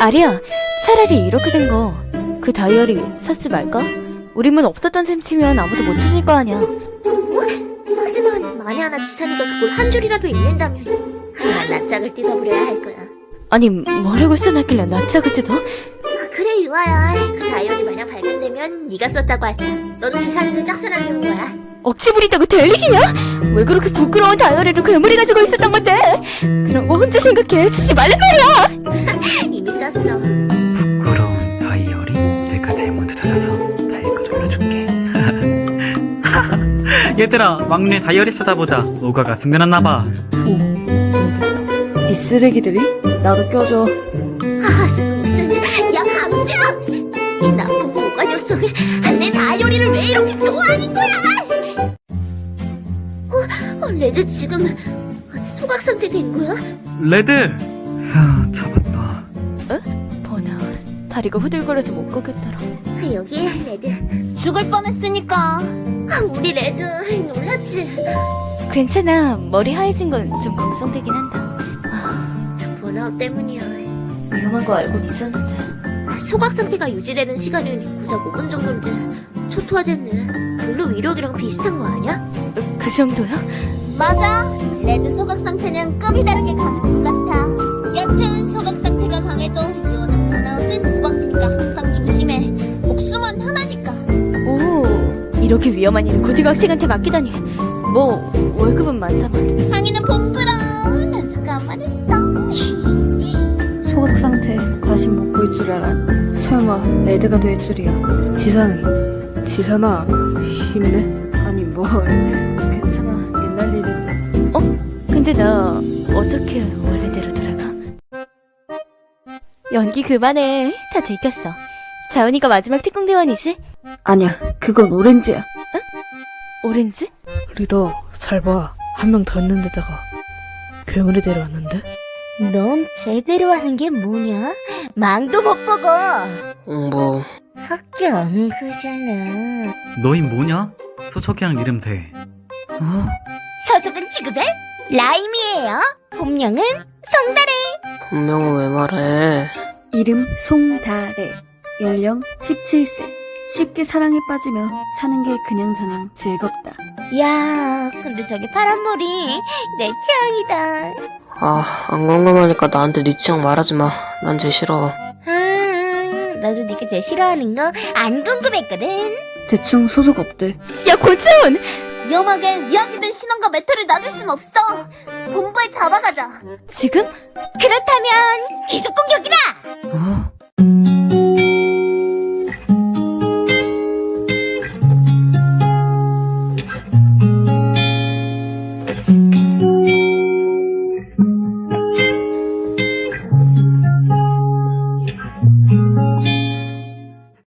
아리야, 차라리 이렇게 된 거 그 다이어리 샀지 말까? 우리만 없었던 셈 치면 아무도 못 찾을 거 아니야. 하지만 만에 하나 지산이가 그걸 한 줄이라도 읽는다면 아, 낯짝을 뜯어버려야 할 거야. 아니 뭐라고 써놨길래 낯짝을 뜯어? 아, 그래 유아야. 그 다이어리 만약 발견되면 네가 썼다고 하자. 넌 지산이를 짝사랑해 온 거야. 억지 부리다고 될 일이냐? 왜 그렇게 부끄러운 다이어리를 괴물이 가지고 있었던 건데? 그런 거 혼자 생각해 쓰지 말란 말이야! 얘들아 막내 다이어리 찾아보자 오가가 숨겨놨나봐 이 쓰레기들이? 나도 껴줘. 아, 무슨 야 강수야! 이 나쁜 보가 녀석을 아, 내 다이어리를 왜 이렇게 좋아하는 거야? 어, 어 레드 지금 소각 상태 된 거야? 레드 휴 잡았다 버나 다리가 후들거려서 못 걷겠더라. 아, 여기 레드 죽을 뻔했으니까 아, 우리 레드 놀랐지? 괜찮아 머리 하얘진 건 좀 걱정되긴 한다. 아, 번아웃 때문이야 위험한 거 알고 있었는데 아, 소각 상태가 유지되는 시간은 고작 5분 정도인데 초토화됐네 블루 위력이랑 비슷한 거 아니야? 그 정도야? 맞아. 레드 소각 상태는 급이 다르게 강한 것 같아. 옅은 소각 상태가 강해도 유언한 번아웃은 이렇게 위험한 일을 고등학생한테 맡기다니. 뭐 월급은 많다만 항이는 봄부러 나서 가만했어. 소각 상태 다시 먹고 있줄 알았. 설마 레드가 될 줄이야. 지산, 지산아, 힘내. 아니 뭘. 괜찮아. 옛날 일인데. 근데 나 어떻게 원래대로 돌아가? 연기 그만해. 다 들켰어. 자은이가 마지막 특공대원이지? 아니야. 그건 오렌지야. 오렌지? 리더, 잘 봐. 한 명 더 있는데다가 괴물이 데려왔는데? 넌 제대로 하는 게 뭐냐? 망도 못 보고. 뭐 합격 그잖아. 너희 뭐냐? 소속이랑 이름 돼 어? 소속은 지급에 라임이에요. 본명은 송다래. 본명은 왜 말해? 이름 송다래. 연령 17세. 쉽게 사랑에 빠지며 사는 게 그냥저냥 즐겁다. 야, 근데 저기 파란 머리 내 취향이다. 아, 안 궁금하니까 나한테 네 취향 말하지 마. 난 쟤 싫어. 음, 나도 네가 제일 싫어하는 거 안 궁금했거든. 대충 소속 없대. 야 고채원! 위험하게 위약이된 신원과 메탈을 놔둘 순 없어. 본부에 잡아가자. 지금? 그렇다면 기습 공격이라.